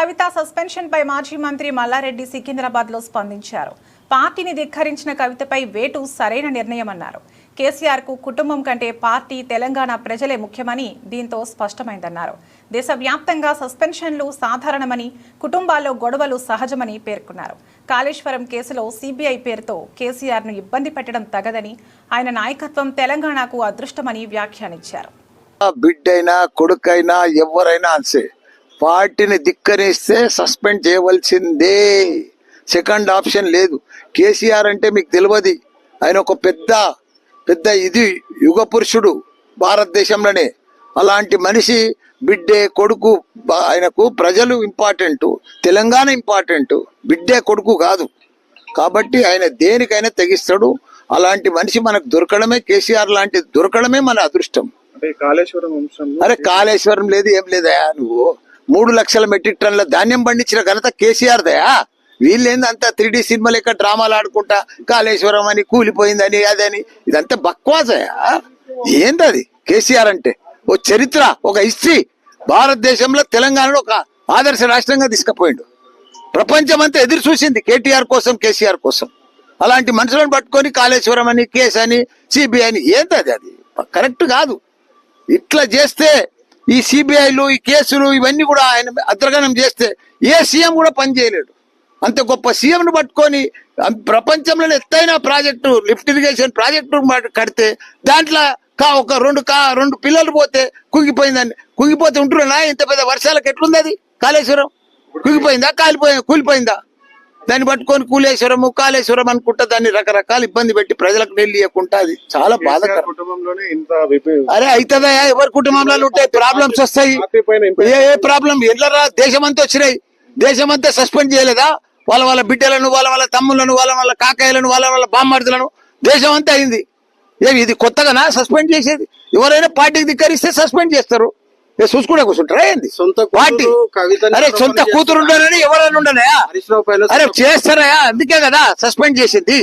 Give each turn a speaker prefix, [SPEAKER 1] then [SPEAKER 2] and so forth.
[SPEAKER 1] కవిత suspension పై మాజీ మంత్రి మల్లారెడ్డి సికింద్రాబాద్లో స్పందించారు. పార్టీని ధిక్కరించిన కవితపై వేటు సరైన నిర్ణయమన్నారు. కేసీఆర్కు కుటుంబం కంటే పార్టీ తెలంగాణ ప్రజలే ముఖ్యమని దీంతో స్పష్టమైందన్నారు. దేశవ్యాప్తంగా సస్పెన్షన్లు సాధారణమని కుటుంబాల్లో గొడవలు సహజమని పేర్కొన్నారు. కాళేశ్వరం కేసులో సిబిఐ పేరుతో కేసీఆర్ను ఇబ్బంది పెట్టడం తగదని ఆయన నాయకత్వం తెలంగాణకు అదృష్టమని వ్యాఖ్యానించారు.
[SPEAKER 2] బిడ్డైనా కొడుకైనా ఎవరైనా అంతే. పార్టీని ధిక్కరిస్తే సస్పెండ్ చేయవలసిందే. సెకండ్ ఆప్షన్ లేదు. కేసీఆర్ అంటే మీకు తెలియదు. ఆయన ఒక పెద్ద పెద్ద ఇది యుగ పురుషుడు భారతదేశంలోనే. అలాంటి మనిషి బిడ్డే కొడుకు ఆయనకు ప్రజలు ఇంపార్టెంట్. తెలంగాణ ఇంపార్టెంట్. బిడ్డే కొడుకు కాదు. కాబట్టి ఆయన దేనికైనా తెగిస్తాడు. అలాంటి మనిషి మనకు దొరకడమే కేసీఆర్ లాంటి దొరకడమే మన అదృష్టం.
[SPEAKER 3] అంటే కాళేశ్వరం అంశంలో
[SPEAKER 2] అరే కాళేశ్వరం లేదు ఏం లేదయా నువ్వు? మూడు లక్షల మెట్రిక్ టన్నుల ధాన్యం పండించిన ఘనత కేసీఆర్ దయా వీళ్ళేంది అంతా త్రీ డి సినిమా లెక్క డ్రామాలు ఆడుకుంటా కాళేశ్వరం అని కూలిపోయిందని అదని? ఇదంతా బక్వాసయా ఏంది అది కేసీఆర్ అంటే ఓ చరిత్ర ఒక హిస్టరీ. భారతదేశంలో తెలంగాణలో ఒక ఆదర్శ రాష్ట్రంగా తీసుకుపోయిండు. ప్రపంచం అంతా ఎదురు చూసింది కేటీఆర్ కోసం కేసీఆర్ కోసం. అలాంటి మనుషులను పట్టుకొని కాళేశ్వరం అని కేసు అని సిబిఐ అని ఏంటది అది? కరెక్ట్ కాదు. ఇట్లా చేస్తే ఈ సిబిఐలు ఈ కేసులు ఇవన్నీ కూడా ఆయన అద్రగణం చేస్తే ఏ సీఎం కూడా పనిచేయలేడు అంత గొప్ప సీఎం ను పట్టుకొని ప్రపంచంలోనే ఎత్తైన ప్రాజెక్టు లిఫ్ట్ ఇరిగేషన్ ప్రాజెక్టు కడితే దాంట్లో కా ఒక రెండు కా రెండు పిల్లలు పోతే కుంగిపోయిందని కుంగిపోతే ఉంటున్నా ఇంత పెద్ద వర్షాలకు ఎట్లుంది అది? కాళేశ్వరం. కుంగిపోయిందా? కాలిపోయి కూలిపోయిందా? దాన్ని పట్టుకొని కూలేశ్వరము కాళేశ్వరం అనుకుంటా దాన్ని రకరకాల ఇబ్బంది పెట్టి ప్రజలకు నెల్లి ఇవ్వకుండా అది చాలా బాధాకరం.
[SPEAKER 3] విప-
[SPEAKER 2] అరే అవుతుందా ఎవరి కుటుంబంలో ఉంటాయి ప్రాబ్లమ్స్ వస్తాయి. ఏ ఏ ప్రాబ్లం ఎల్లరా దేశమంతా వచ్చినాయి. దేశమంతా సస్పెండ్ చేయలేదా? వాళ్ళ వాళ్ళ బిడ్డలను వాళ్ళ వాళ్ళ తమ్ములను వాళ్ళ వాళ్ళ కాకాయలను వాళ్ళ వాళ్ళ బామ్మర్దులను దేశం అంతా అయింది. ఏమి ఇది కొత్తగానా? సస్పెండ్ చేసేది? ఎవరైనా పార్టీకి ధిక్కరిస్తే సస్పెండ్ చేస్తారు. చూసుకుంటే కూర్చుంటారా ఏంది?
[SPEAKER 4] సొంత
[SPEAKER 2] పార్టీ అరే సొంత కూతురు ఉండరని ఎవరైనా
[SPEAKER 4] పైన
[SPEAKER 2] అరే చేస్తారయా అందుకే కదా సస్పెండ్ చేసింది.